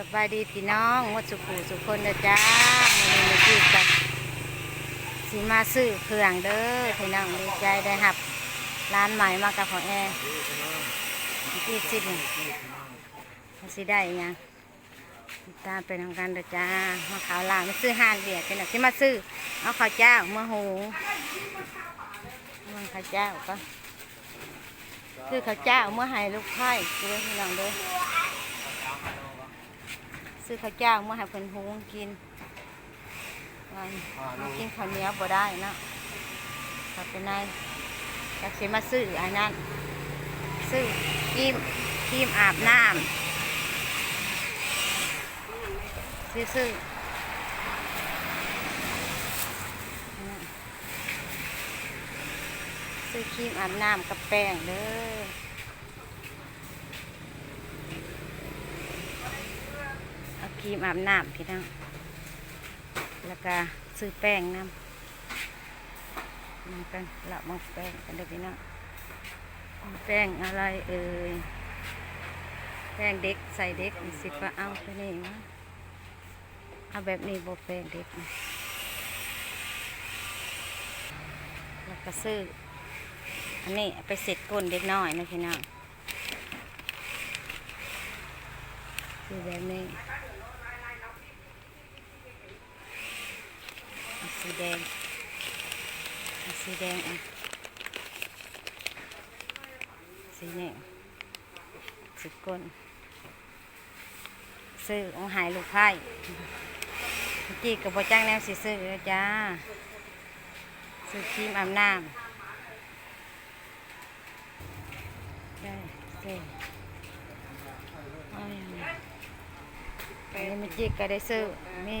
สบายดีพี่น้องหมดสุขูสุคนเด้อจ้ามื้อนี้มาจีบกันสิมาซื้อเครื่องเด้อพี่น้องดีใจได้รับ ร้านใหม่มากับของแอร์ที่สิบสิได้อิหยังติดตามไปทางกันเด้อจ้ามาขาวลามาซื้อห้านเบียดกันนะสิมาซื้อเอาข้าวเจ้ามาหุงมันข้าวเจ้าก็ซื้อข้าวเจ้าเมื่อให้ลูกไข่เด้อพี่น้องเด้อ ซื้อข้าวเจ้ามาให้เพิ่นหุงกินวันมากินข้าวเหนียวบ่ได้นะกับไปในอยากสิมาซื้ออันนั้นซื้อครีมครีมอาบน้ำซื้อซื้อซื้อครีมอาบน้ำกับแป้งเด้อ เอา ครีมอาบน้ำพี่น้องแล้วก็ซื้อแป้งน้ำมันกันละมองแป้งกันเด้อพี่น้องแป้งอะไรเอ่ยแป้งเด็กใส่เด็กนี่สิปะเอาไปนี่วะเอาแบบนี้โบแป้งเด็กแล้วก็ซื้ออันนี้ไปเสร็จก้นเด็กน้อยนะพี่น้องซื้อแบบนี้ เอา สีแดงสีแดงอะสีนี่สีก้นซื้อเอาหายลูกไพ่เมื่อกี้กับบจ้างแนวสิซื้อแล้วจ้าซื้อครีมอาบน้ำได้ซื้อเอาอย่างนี้อันนี้เมื่อกี้ก็ได้ซื้อมี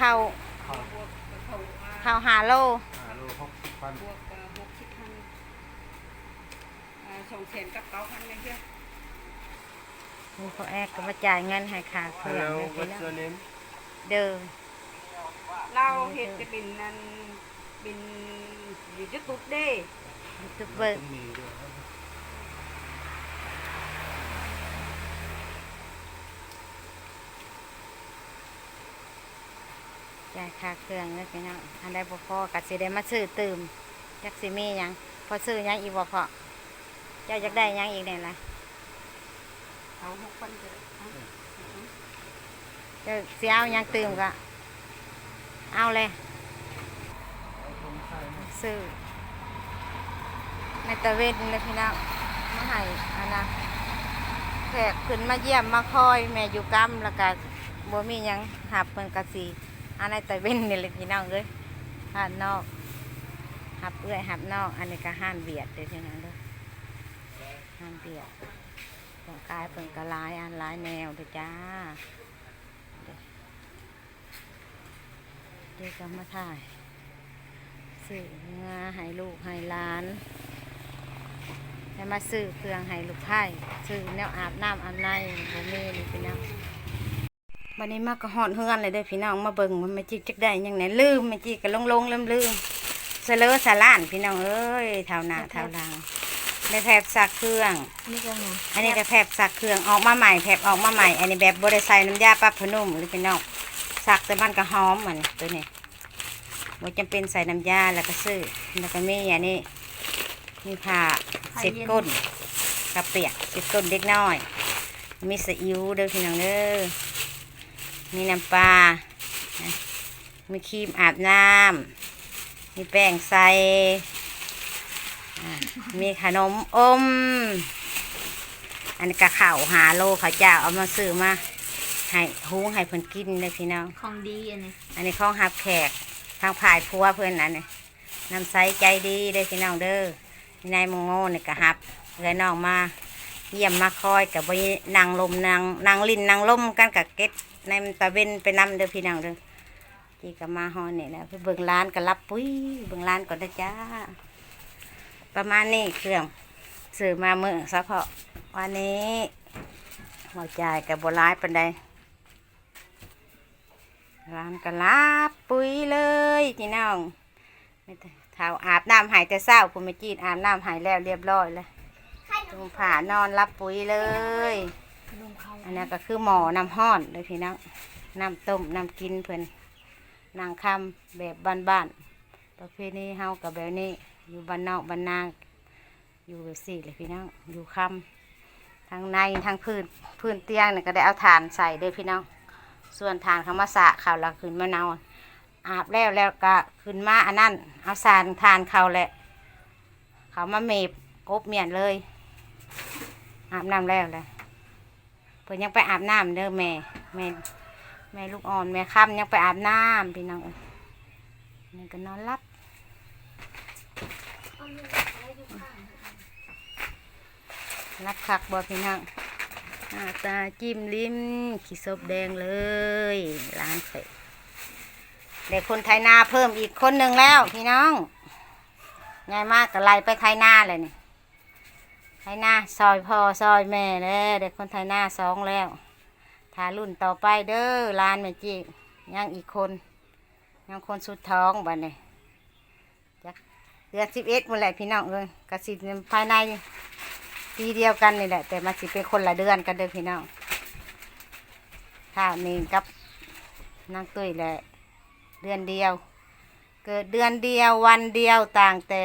ข้าวบวกกับเขาอ่าข้าวหาโลห้าโลหกสิบพันบวกเอ่อหกสิบพันอ่าสองแสนกับเก้าพันเลยเพื่อนมีเขาแอกก็มาจ่ายเงินให้ค่าเคฮัลรื่โหอลงเลยวัพี่ตน้องเตอร์เนมเดิมเราเห็ดจะเป็นนั่นเป็นยูทูบเด้ยูทูบเบอร์ มีด้วย จ่ายค่าเครื่องเลยพี่น้องอันใดบ่พอก็สิได้มาซื้อตื่มจักสิมีหยังพอซื้อหยังอีกบ่พอเจ้าอยากได้หยังอีกเนี่ยล่ะเอาหกพันเลยเอเจ้าสิเอาหยังตื่มก็เอาเลยซื้อในตะเวนเลยพี่น้องมาให้อันนะแขกขึ้นมาเยี่ยมมาคอย แม่อยู่กำแล้วก็บ่มีหยังหับเพิ่นก็สิ อันในตะเวนนี่เลยพี่น้องเอ้ยห้านอกหับเอื้อยหับนอก อันนี้ก็ห้านเบียดเด้อพี่น้องเด้อห้านเบียดของกายเพิ่นก็หลายอันลายแนวเด้อจ้าเด็กก็มาถ่ายซื้อเงาให้ลูกให้ล้านให้มาซื้อเครื่องให้ลูกไผ่ซื้อแนวอาบน้ำอาบในบ่มีนี่พี่น้อง วันนี้มาก็หอนเฮือนเลยเด้อพี่น้องมาเบิ่งมันไม่จิกจักได้หยังไหนลืมไม่จิกก็ลงลงลืมลืมเสลอสาล้านพี่น้องเอ้ยเท่าหน้าเท่าหลังได้แผบซักเครื่อง นี่ก็ไงอันนี้ก็แผบสักเครื่องออกมาใหม่แผบออกมาใหม่ อันนี้แบบบริใส่น้ำยาปรับผ้านุ่มหรือพี่น้องสักแต่มันก็หอมเหมือนตัวนี้บ่จำเป็นใส่น้ำยาแล้วก็ซื้อแล้วก็มีอันนี้มีผ้าเซ็ตก้นกระเปียกเซ็ตก้นเด็กน้อย มีซีอิ๊วเด้อพี่น้องเด้อ มีน้ำปลานะมีครีมอาบน้ำ มีแป้งใส่อ่ามีขนมอม อันนี้ก็ข่าวหาโลเขาเจ้าเอามาซื้อมาให้หุงให้เพิ่นกินเลยพี่น้อง ของดีอันนี้ อันนี้ของหับแขกทางผายพัวเพิ่นอันนี้นำใสใจดีเด้อพี่น้องเด้อมีนายมงโง่นี่ก็หับเลยน้องมา เยี่ยมมาคอยกับวันนางลมนางนางลินนางลมกันกับเก็ต ในตะเวนไปนำเด้อพี่น้องเด้อจีก็มาฮอนนี่แหละไปเบิ่งร้านก็รับปุ้ยเบิ่งร้านก่อนนะจ้า ประมาณนี้เครื่องซื้อมาเมื่อเฉพาะวันนี้หมอจ่ายกับบร้ายปันใดร้านก็รับปุ้ยเลยพี่น้องไม่ต้องเท้าอาบน้ำหายแต่เศร้าผมไม่จีนอาบน้ำหายแล้วเรียบร้อยเลยตรงผ่านอนรับปุ้ยเลยลงเขา อันนั้นก็คือหมอน้ำห้อนเลยพี่น้องน้ำต้มน้ำกินเพิ่นนางคำแบบบ้านๆประเพณีเฮากับแบบนี้ อยู่บ้านนอกบ้านนาอยู่แบบสี่เลยพี่น้องอยู่คำทางในทางพื้นพื้นเตียงเนี่ยก็ได้เอาถ่านใส่เลยพี่น้องส่วนถ่านเขามาสะเขาแล้วขึ้นมานอนอาบแล้วแล้วก็ขึ้นมาอันนั้นเอาสารทานเขาแหละ เขามาเมบกบเมียนเลยอาบน้ำแล้วเลย พิ่นยังไปอาบน้ำเด้อแม่แม่แม่ลูกอ่อนแม่ค่ำยังไปอาบน้ำพี่น้องนี่ก็นอนรับรับคักบ่พี่น้องหน้าตาจิ้มลิ้มขี้ศพแดงเลยร้านเสร็จเด็กคนไทยนาเพิ่มอีกคนหนึ่งแล้วพี่น้องง่ายมากก็ไล่ไปไทยนาเลยนี่ ไทยหน้าซอยพ่อซอยแม่เด้อเด็กคนไทยหน้าสองแล้วทารุ่นต่อไปเด้อลานแม่จียังอีกคนยังคนสุดท้องบัดนี้จักเดือนสิบเอ็ดหมดแหละพี่น้องเลยกระสิภายในปีเดียวกันนี่แหละ แต่มันสิเป็นคนละเดือนกันเด้อพี่น้องข้าวนี่กับนางตุ้ยแหละเดือนเดียว เกิดเดือนเดียววันเดียวต่างแต่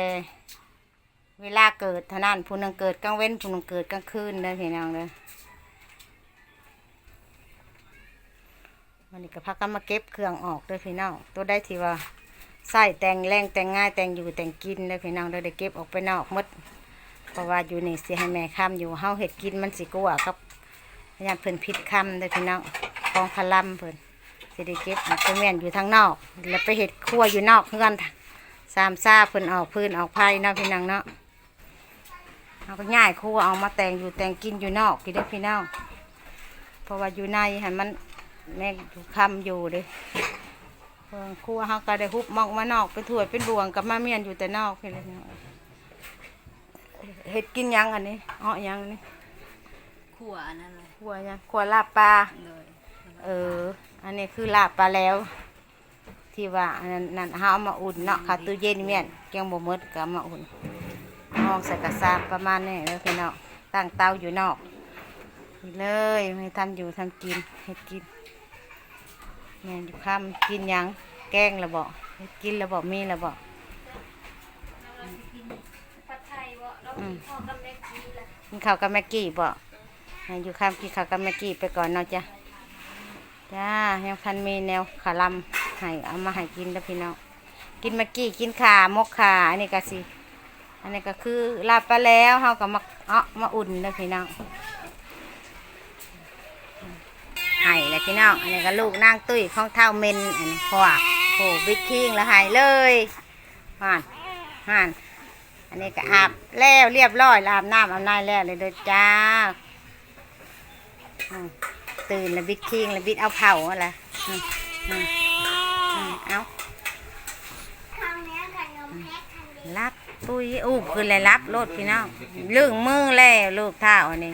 เวลาเกิดเท่านั้นผู้นึงเกิดกลางเว้นผู้นึงเกิดกลางคืนเด้อพี่น้องเด้อวันนี้ก็พักกันมาเก็บเครื่องออกเด้อพี่น้องตัวได้ที่ว่าใส่แต่งแรงแต่งง่ายแต่งอยู่แต่งกินเด้อพี่น้องเด้อได้เก็บออกไปนอกมดเพราะว่าอยู่นี่สิให้แม่ค้ำอยู่เฮาเห็ดกินมันสิกลัวครับพยายามเพิ่นพิษคำเด้อพี่น้องของพลัมเพิ่นสิได้เก็บออกไปแม่นอยู่ทางนอก แล้วไปเห็ดครัวอยู่นอกเพื่อนสามซาเพิ่นออกพื้นออกไผ่เนาะพี่น้องเนาะ เอาก็ง่ายครัวเอามาแต่งอยู่แต่งกินอยู่นอกกินได้อพี่น้องเพราะว่าอยู่ในให้มันแม่อยู่คำอยู่เลยเพิ่นครัวเขาก็ได้ฮุบมอกมานอกเป็นถ้วยเป็นบวงกับมาเมียนอยู่แต่นอกพี่เลยเนาะเห็ดกินหยังอันนี้อ้อหยังอันนี้ขั่วอันนั้นเลยครัวหยังครัวลาบปลาเลยเออ อันนี้คือลาบปลาแล้ว ที่ว่าอันนั้นนั่นเขาเอามาอุ่นเนาะค่ะตู้เย็นเมียนแกงบ่หมดก็เอามาอุ่น ห้องใส่กระซามประมาณนี้แล้วพี่น้องตั้งเตาอยู่นอกนี่เลยให้ทำอยู่ทำกินให้กินแม่นอยู่ค่ำกินหยังแกงระบอกให้กินระบอกมีระบอกผัดไทยบ่เราอืมพ่อกับแม่กินละกินข้าวกับแม็กกี้บ่ให้อยู่ค่ำกินข้าวกับแม็กกี้ไปก่อนเนาะจ้ะจ้ายังพันมีแนวขาลำให้เอามาให้กินแล้วพี่น้องกินเมื่อกี้กินขามกขาอันนี้ก็สิ อันนี้ก็คือลาบไปแล้วเฮาก็มาเอามาอุ่นเลยพี่น้องไห้เลยพี่น้อง อันนี้ก็ลูกนางตุ้ยของเท่าเมนอันนี้ขวกโอ้บิ๊กคิงแล้วหายเลยห่านห่านอันนี้ก็อาบแล้วเรียบร้อยอาบน้ำอาบน้ำแล้วเลยเด้อจ้าตื่นแล้วบิ๊กคิงแล้วบิ๊กเอาเผาอะไรอืมอืมอืมเอา รับ ปุ้ยอูบคือเลยรับโลดพี่น้องเรื่องมือแล้วลูกเท้าอันนี้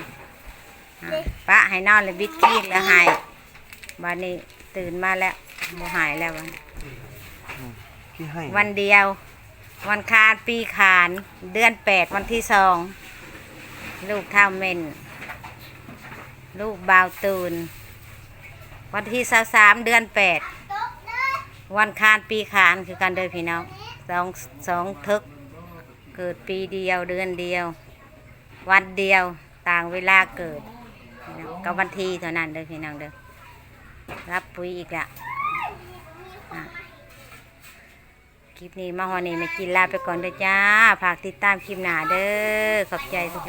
อ่าปะให้นอนเลยบิดขี้แล้วหายวันนี้ตื่นมาแล้วบ่หายแล้ววันพี่ให้วันเดียว วันคานปีขาน เดือนแปดวันที่สองลูกเท้าเมนลูกบาวตูนวันที่สาสามเดือนแปดวันคานปีขานคือกันเดินพี่น้องสองสองทึก เกิดปีเดียวเดือนเดียว วันเดียวต่างเวลาเกิดกับวันที่เท่านั้นเด้อพี่น้องเด้อรับปุ๋ยอีกละคลิปนี้มาฮอนี่ไม่กินลาไปก่อนเด้อจ้าฝากติดตามคลิปหน้าเด้อขอบใจทุก